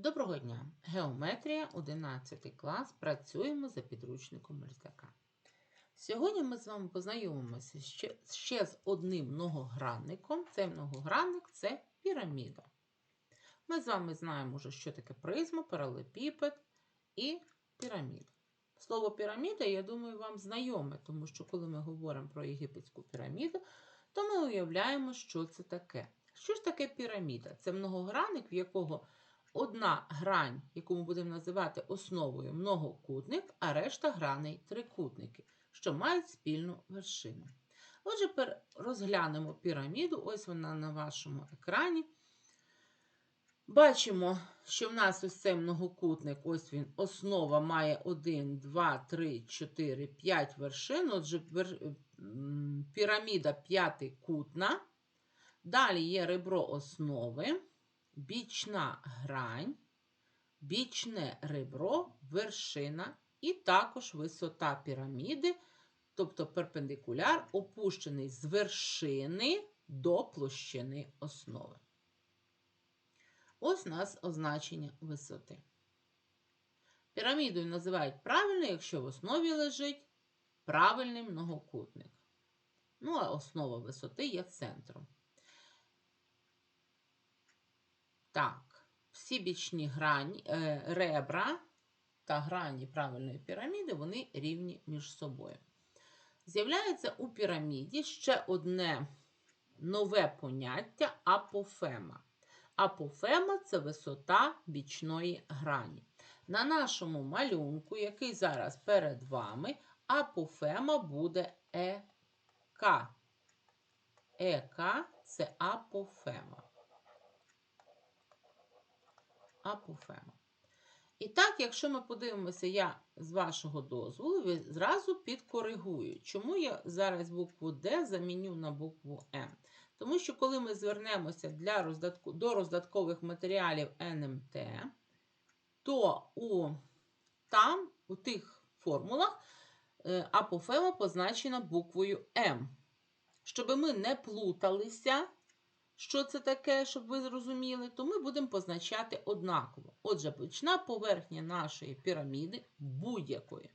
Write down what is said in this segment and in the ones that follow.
Доброго дня! Геометрія 11 клас. Працюємо за підручником Мерзляка. Сьогодні ми з вами познайомимося ще, ще з одним многогранником. Цей многогранник це піраміда. Ми з вами знаємо вже, що таке призма, паралепіпед і піраміда. Слово піраміда, я думаю, вам знайоме, тому що коли ми говоримо про єгипетську піраміду, то ми уявляємо, що це таке. Що ж таке піраміда? Це многогранник, в якого одна грань, яку ми будемо називати основою многокутник, а решта граней трикутники, що мають спільну вершину. Отже, розглянемо піраміду. Ось вона на вашому екрані. Бачимо, що в нас ось цей многокутник, ось він, основа має 1, 2, 3, 4, 5 вершин. Отже, піраміда п'ятикутна. Далі є ребро основи, бічна грань, бічне ребро, вершина і також висота піраміди, тобто перпендикуляр, опущений з вершини до площини основи. Ось у нас означення висоти. Пірамідою називають правильно, якщо в основі лежить правильний многокутник. Ну, а основа висоти є центром. Так, всі бічні грані, е, ребра та грані правильної піраміди, вони рівні між собою. З'являється у піраміді ще одне нове поняття апофема. Апофема це висота бічної грані. На нашому малюнку, який зараз перед вами, апофема буде ЕК. ЕК це апофема. Апофема. І так, якщо ми подивимося, я з вашого дозволу, зразу підкоригую. Чому я зараз букву Д заміню на букву М? Тому що, коли ми звернемося для роздатку, до роздаткових матеріалів НМТ, то у, там, у тих формулах, е, апофема позначена буквою М. Щоб ми не плуталися, що це таке, щоб ви зрозуміли, то ми будемо позначати однаково. Отже, бічна поверхня нашої піраміди будь-якої.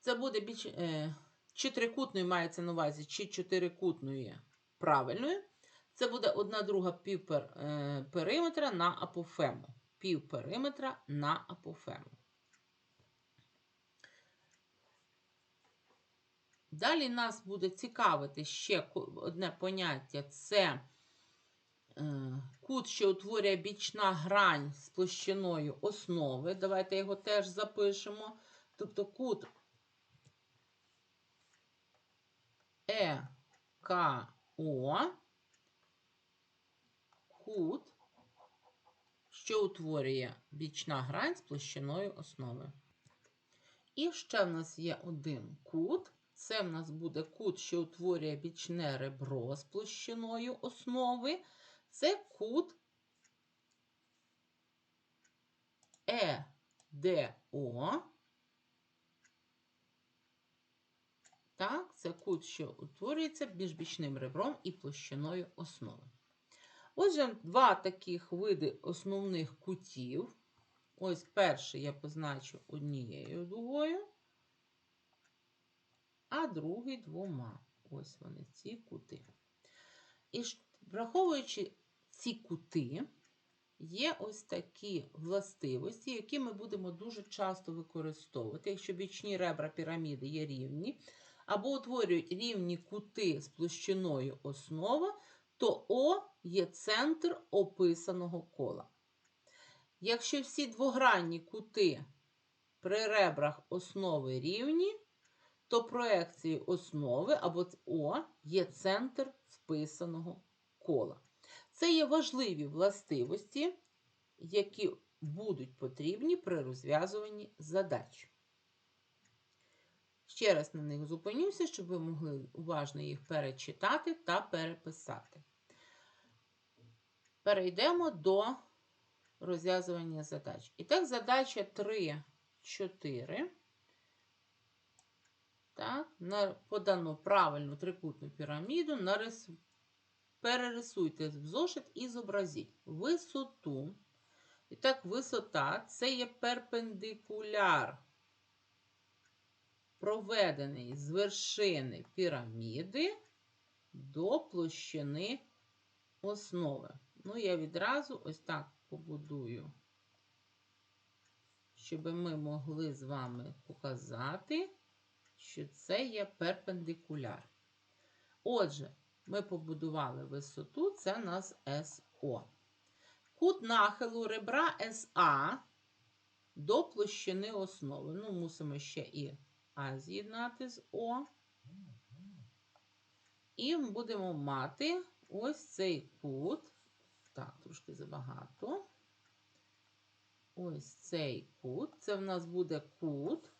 Це буде біч... е, чи трикутною мається на увазі, чи чотирикутної правильною. Це буде одна друга півпериметра е, на апофему. Півпериметра на апофему. Далі нас буде цікавити ще одне поняття це е, кут, що утворює бічна грань з площиною основи. Давайте його теж запишемо. Тобто кут ЕКО, кут, що утворює бічна грань з площиною основи. І ще в нас є один кут. Це в нас буде кут, що утворює бічне ребро з площиною основи. Це кут ЕДО. Так, це кут, що утворюється між бічним ребром і площиною основи. Отже, два таких види основних кутів. Ось перший я позначу однією дугою а другий двома. Ось вони, ці кути. І враховуючи ці кути, є ось такі властивості, які ми будемо дуже часто використовувати. Якщо бічні ребра піраміди є рівні, або утворюють рівні кути з площиною основа, то О є центр описаного кола. Якщо всі двогранні кути при ребрах основи рівні, то проекції основи або О є центр вписаного кола. Це є важливі властивості, які будуть потрібні при розв'язуванні задач. Ще раз на них зупинюся, щоб ви могли уважно їх перечитати та переписати. Перейдемо до розв'язування задач. І так, задача 3, 4 так, на подану правильну трикутну піраміду, перерисуйте в зошит і зобразіть висоту І так, висота це є перпендикуляр, проведений з вершини піраміди до площини основи. Ну, я відразу ось так побудую, щоб ми могли з вами показати, що це є перпендикуляр. Отже, ми побудували висоту, це у нас СО. Кут нахилу ребра СА до площини основи. Ну, мусимо ще і А з'єднати з О. І будемо мати ось цей кут. Так, трошки забагато. Ось цей кут. Це в нас буде кут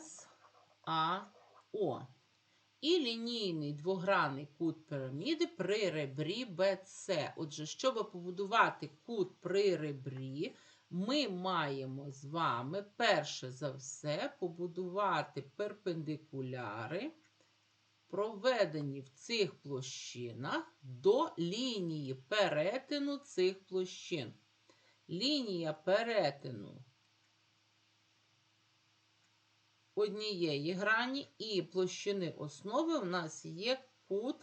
САО. І лінійний двогранний кут піраміди при ребрі BC. Отже, щоб побудувати кут при ребрі, ми маємо з вами перше за все побудувати перпендикуляри, проведені в цих площинах до лінії перетину цих площин. Лінія перетину однієї грані і площини основи в нас є кут,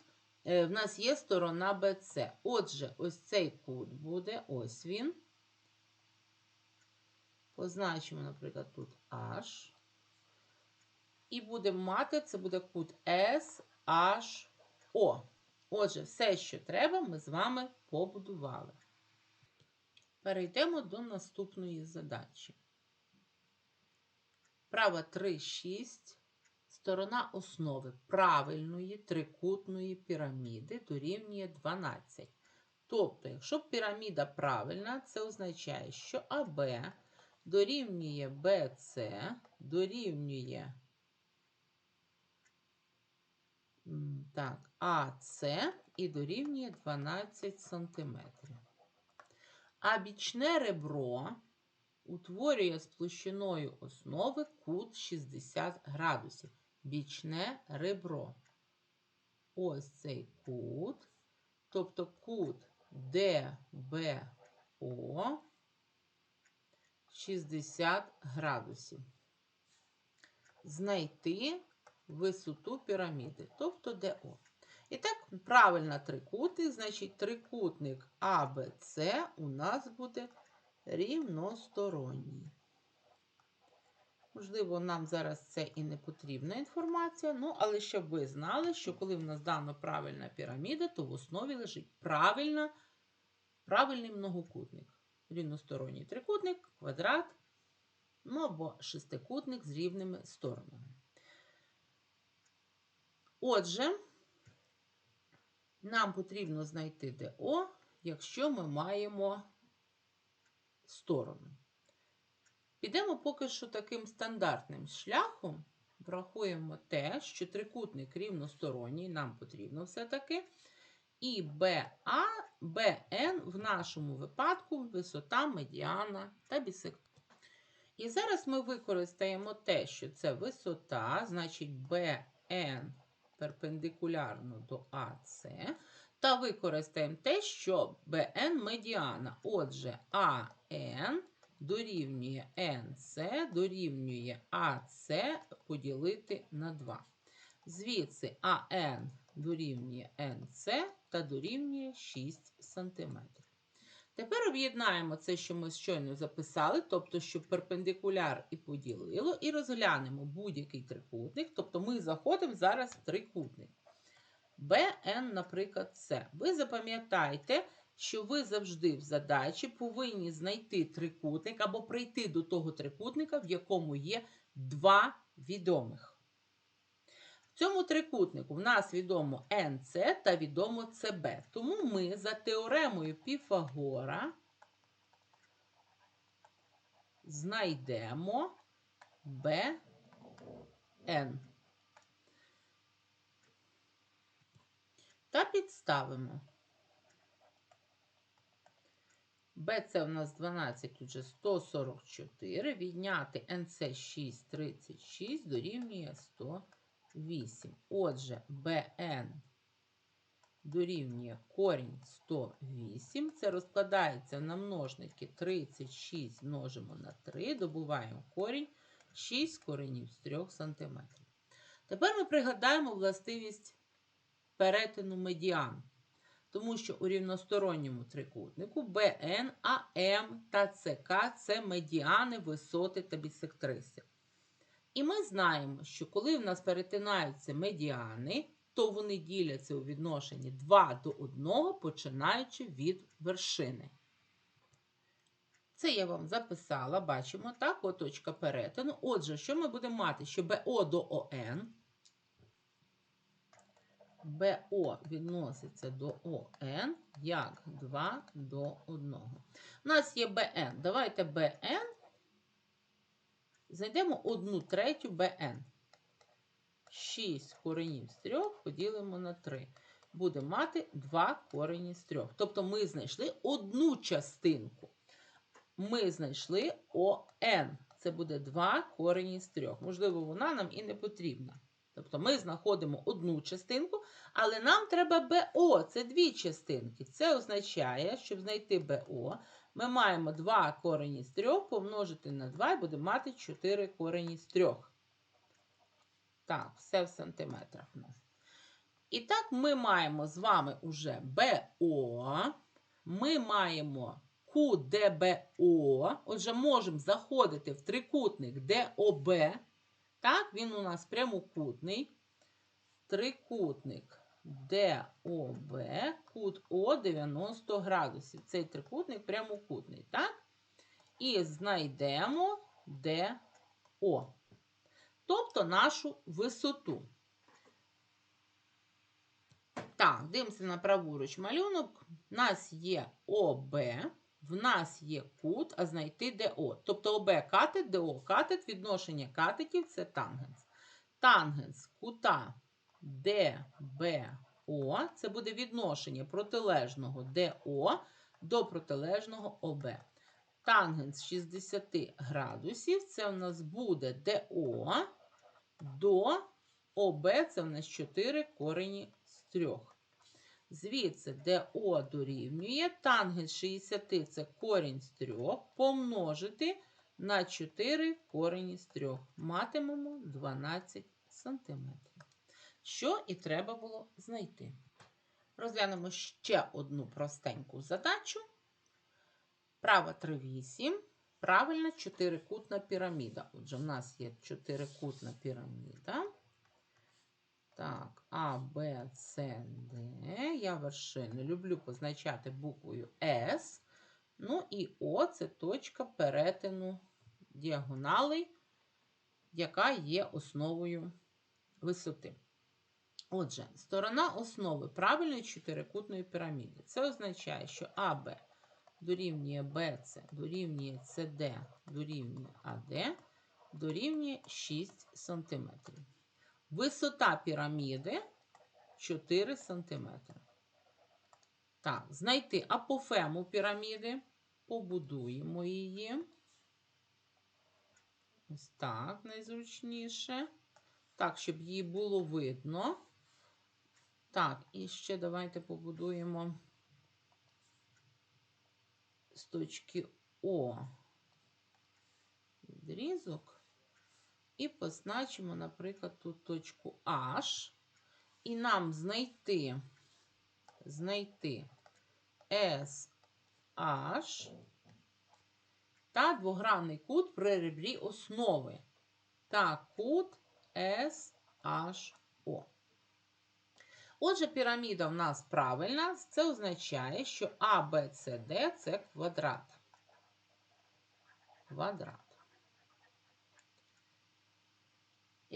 е, в нас є сторона BC. Отже, ось цей кут буде, ось він. Позначимо, наприклад, тут H. І будемо мати, це буде кут SHO. Отже, все, що треба, ми з вами побудували. Перейдемо до наступної задачі. Права 3, 6. Сторона основи правильної трикутної піраміди дорівнює 12. Тобто, якщо піраміда правильна, це означає, що АБ дорівнює БЦ, дорівнює так, АС і дорівнює 12 см. А бічне ребро утворює з площиною основи кут 60 градусів. Бічне ребро. Ось цей кут, тобто кут ДБО 60 градусів. Знайти висоту піраміди, тобто ДО. І так, правильно трикутник, значить трикутник АБЦ у нас буде рівносторонній. Можливо, нам зараз це і не потрібна інформація, ну, але щоб ви знали, що коли в нас дана правильна піраміда, то в основі лежить правильна, правильний многокутник. Рівносторонній трикутник, квадрат, ну або шестикутник з рівними сторонами. Отже, нам потрібно знайти ДО, якщо ми маємо сторону. Підемо поки що таким стандартним шляхом. Врахуємо те, що трикутник рівносторонній, нам потрібно все-таки. І БА, БН в нашому випадку висота, медіана та бісектор. І зараз ми використаємо те, що це висота, значить БН перпендикулярно до АС. Та використаємо те, що БН медіана. Отже, АН дорівнює НС, дорівнює АС поділити на 2. Звідси АН дорівнює НС та дорівнює 6 см. Тепер об'єднаємо це, що ми щойно записали, тобто, щоб перпендикуляр і поділило, і розглянемо будь-який трикутник. Тобто ми заходимо зараз в трикутник. БН, наприклад, С. Ви запам'ятайте, що ви завжди в задачі повинні знайти трикутник або прийти до того трикутника, в якому є два відомих. В цьому трикутнику в нас відомо НС та відомо ЦБ. Тому ми за теоремою Піфагора знайдемо БН. Та підставимо. Б це у нас 12, тут 144. Відняти НС 6, 36 дорівнює 108. Отже, БН дорівнює корінь 108. Це розкладається на множники 36 множимо на 3, добуваємо корінь 6 коренів з 3 см. Тепер ми пригадаємо властивість перетину медіан. Тому що у рівносторонньому трикутнику БН, АМ та ЦК це медіани, висоти та бісектриси. І ми знаємо, що коли в нас перетинаються медіани, то вони діляться у відношенні 2 до 1, починаючи від вершини. Це я вам записала, бачимо, так, от точка перетину. Отже, що ми будемо мати? Що БО до ОН. БО відноситься до ОН як 2 до 1. У нас є БН. Давайте БН. Знайдемо 1 третю БН. 6 коренів з 3 поділимо на 3. Будемо мати 2 корені з 3. Тобто ми знайшли одну частинку. Ми знайшли ОН. Це буде 2 корені з 3. Можливо, вона нам і не потрібна. Тобто ми знаходимо одну частинку, але нам треба БО. Це дві частинки. Це означає, щоб знайти БО, ми маємо 2 корені з 3 помножити на 2 і будемо мати 4 корені з 3. Так, все в сантиметрах у нас. І так, ми маємо з вами уже БО. Ми маємо QDBO. Отже, можемо заходити в трикутник ДОБ. Так, він у нас прямокутний. Трикутник ДОБ, кут О 90 градусів. Цей трикутник прямокутний, так? І знайдемо ДО. Тобто нашу висоту. Так, дивимося на праворуч малюнок. У нас є ОБ, в нас є кут, а знайти ДО. Тобто ОБ катет, ДО катет, відношення катетів це тангенс. Тангенс кута ДБО це буде відношення протилежного ДО до протилежного ОБ. Тангенс 60 градусів це у нас буде ДО до ОБ це в нас 4 корені з 3. Звідси ДО дорівнює тангенс 60 це корінь з 3, помножити на 4 корені з 3. Матимемо 12 см. Що і треба було знайти. Розглянемо ще одну простеньку задачу. Права 3,8. Правильна чотирикутна піраміда. Отже, в нас є чотирикутна піраміда. Так, А, Б, С, Д. Я вершини люблю позначати буквою С. Ну і О це точка перетину діагоналей, яка є основою висоти. Отже, сторона основи правильної чотирикутної піраміди. Це означає, що АБ дорівнює БЦ, дорівнює СД, дорівнює АД, дорівнює 6 см. Висота піраміди 4 см. Так, знайти апофему піраміди. Побудуємо її. Ось так, найзручніше. Так, щоб її було видно. Так, і ще давайте побудуємо з точки О відрізок. І позначимо, наприклад, тут точку H. І нам знайти, знайти SH та двогранний кут при ребрі основи. Та кут SHO. Отже, піраміда в нас правильна. Це означає, що ABCD – це квадрат. Квадрат.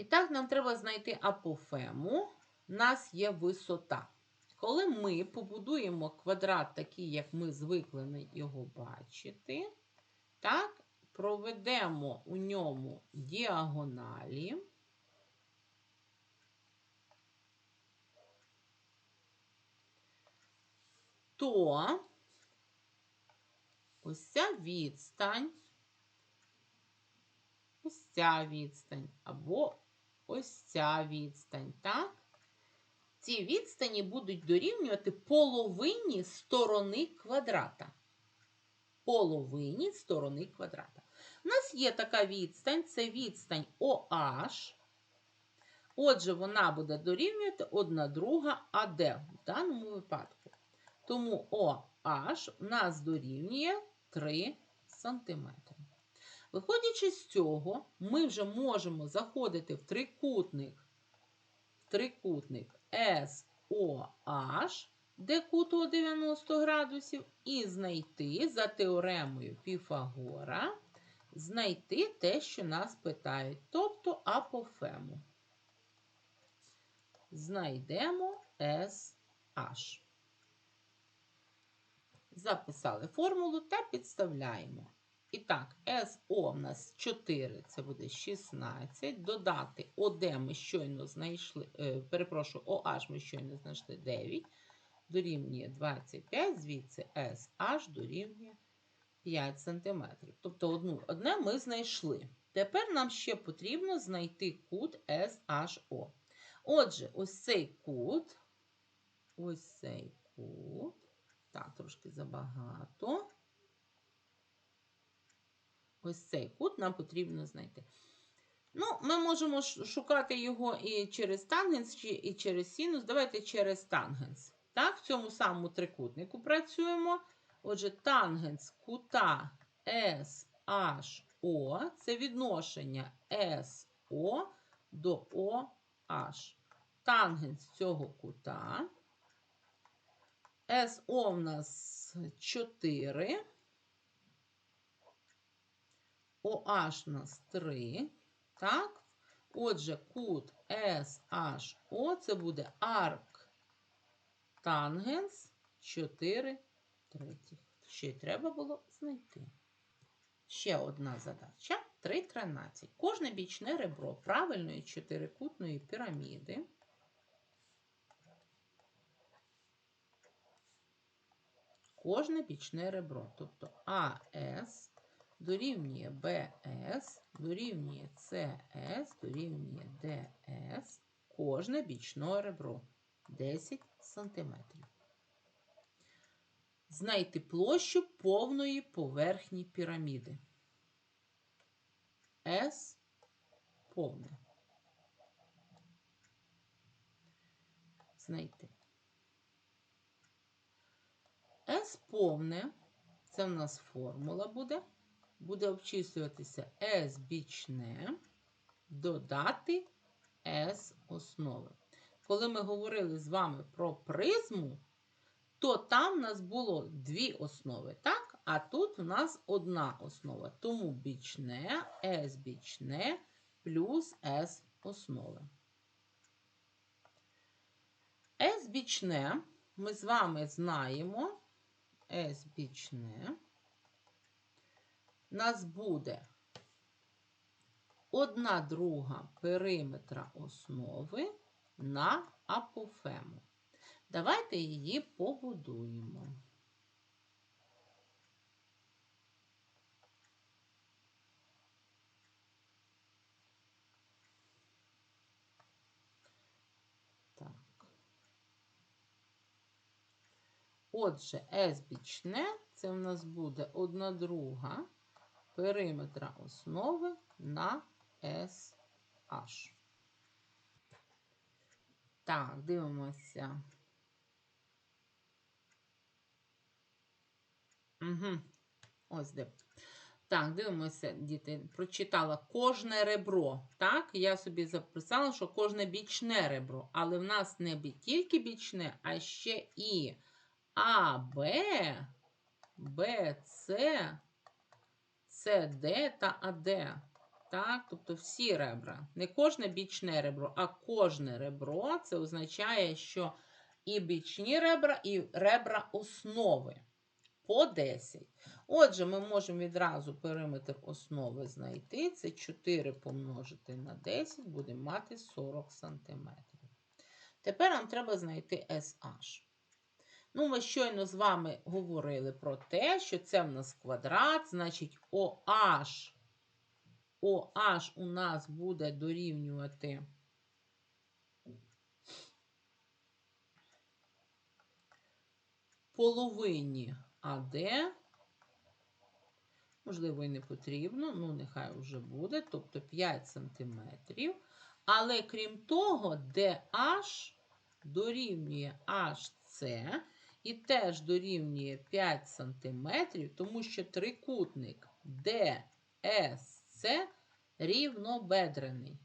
І так, нам треба знайти апофему. У нас є висота. Коли ми побудуємо квадрат такий, як ми звикли його бачити, так, проведемо у ньому діагоналі. то ось ця відстань, ось ця відстань, або ось ця відстань, так? ці відстані будуть дорівнювати половині сторони квадрата. Половині сторони квадрата. У нас є така відстань, це відстань OH. Отже, вона буде дорівнювати 1 друга АД в даному випадку. Тому OH у нас дорівнює 3 см. Виходячи з цього, ми вже можемо заходити в трикутник, в трикутник SOH, де кут о 90 градусів, і знайти за теоремою Піфагора, знайти те, що нас питають, тобто апофему. Знайдемо SH. Записали формулу та підставляємо. І так, SO в нас 4, це буде 16. Додати ОД ми щойно знайшли, е, перепрошую, OH ми щойно знайшли 9. Дорівнює 25, звідси SH дорівнює 5 см. Тобто одну, одне ми знайшли. Тепер нам ще потрібно знайти кут SHO. Отже, ось цей кут, ось цей кут. Так, трошки забагато. Ось цей кут нам потрібно знайти. Ну, ми можемо шукати його і через тангенс, і через синус. Давайте через тангенс. Так, в цьому самому трикутнику працюємо. Отже, тангенс кута SHO це відношення SO до OH. Тангенс цього кута. SO в нас 4. OH у нас 3. Так? Отже, кут SHO це буде арк тангенс 4 третіх. Ще й треба було знайти. Ще одна задача. 3.13. Кожне бічне ребро правильної чотирикутної піраміди. Кожне бічне ребро, тобто АС дорівнює БС, дорівнює СС, дорівнює ДС, кожне бічне ребро 10 см. Знайте площу повної поверхні піраміди. С повне. Знайти. С повне, це в нас формула буде. Буде обчислюватися С бічне, додати С основи. Коли ми говорили з вами про призму, то там у нас було дві основи, так? А тут у нас одна основа. Тому бічне, С бічне плюс С основи. С бічне ми з вами знаємо, С бічне нас буде одна друга периметра основи на апофему. Давайте її побудуємо. Отже, S бічне це в нас буде одна друга периметра основи на SH. Так, дивимося. Угу. Ось де. Так, дивимося, діти. Прочитала кожне ребро. Так, я собі записала, що кожне бічне ребро. Але в нас не тільки бічне, а ще і А, Б, Б, С, С, Д та АД. Так, тобто всі ребра. Не кожне бічне ребро, а кожне ребро це означає, що і бічні ребра, і ребра основи по 10. Отже, ми можемо відразу периметр основи знайти. Це 4 помножити на 10, будемо мати 40 см. Тепер нам треба знайти SH. Ну, ми щойно з вами говорили про те, що це в нас квадрат, значить OH. OH у нас буде дорівнювати половині АД. Можливо, і не потрібно, ну, нехай вже буде, тобто 5 см. Але крім того, DH дорівнює HC і теж дорівнює 5 см, тому що трикутник DSC рівнобедрений.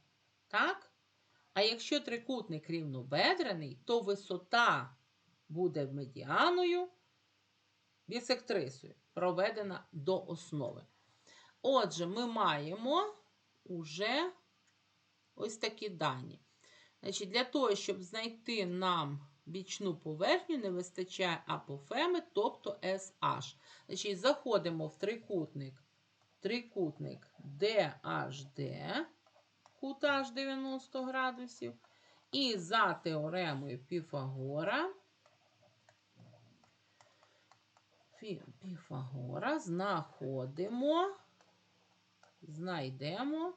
Так? А якщо трикутник рівнобедрений, то висота буде медіаною бісектрисою, проведена до основи. Отже, ми маємо уже ось такі дані. Значить, Для того, щоб знайти нам бічну поверхню, не вистачає апофеми, тобто SH. Значить, Заходимо в трикутник, трикутник DHD, кут H 90 градусів. І за теоремою Піфагора, Піфагора знаходимо, знайдемо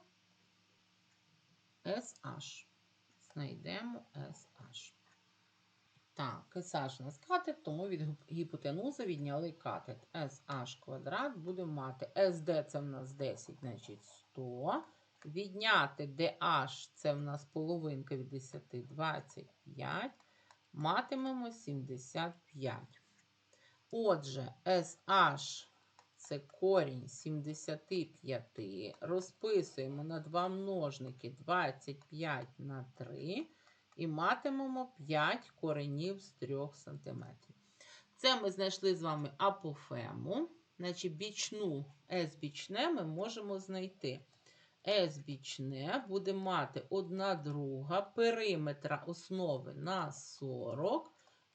SH. Знайдемо SH. Так, SH у нас катет, тому від гіпотенузи відняли катет. SH квадрат будемо мати. SD це в нас 10, значить 100. Відняти DH це в нас половинка від 10, 25. Матимемо 75. Отже, SH це корінь 75. Розписуємо на два множники 25 на 3 і матимемо 5 коренів з 3 см. Це ми знайшли з вами апофему. Значить, бічну S бічне ми можемо знайти. S бічне буде мати 1 друга периметра основи на 40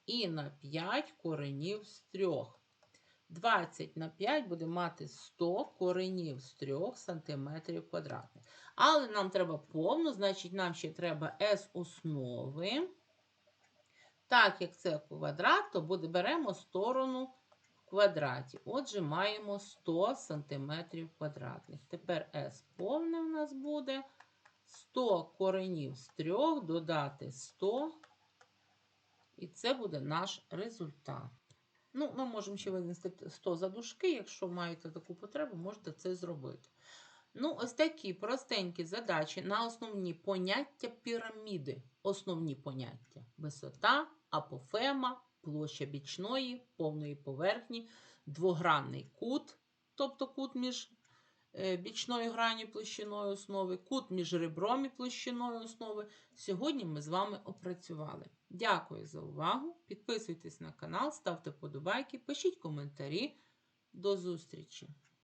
і на 5 коренів з 3. 20 на 5 буде мати 100 коренів з 3 см квадратних. Але нам треба повну, значить, нам ще треба S основи. Так як це квадрат, то буде, беремо сторону в квадраті. Отже, маємо 100 см квадратних. Тепер S повне у нас буде 100 коренів з 3 додати 100. І це буде наш результат. Ну, ми можемо ще винести 100 задушки, якщо маєте таку потребу, можете це зробити. Ну, ось такі простенькі задачі на основні поняття піраміди. Основні поняття: висота, апофема, площа бічної, повної поверхні, двогранний кут, тобто кут між е, грані площиною основи, кут між ребром і площиною основи. Сьогодні ми з вами опрацювали. Дякую за увагу. Підписуйтесь на канал, ставте подобайки, пишіть коментарі. До зустрічі!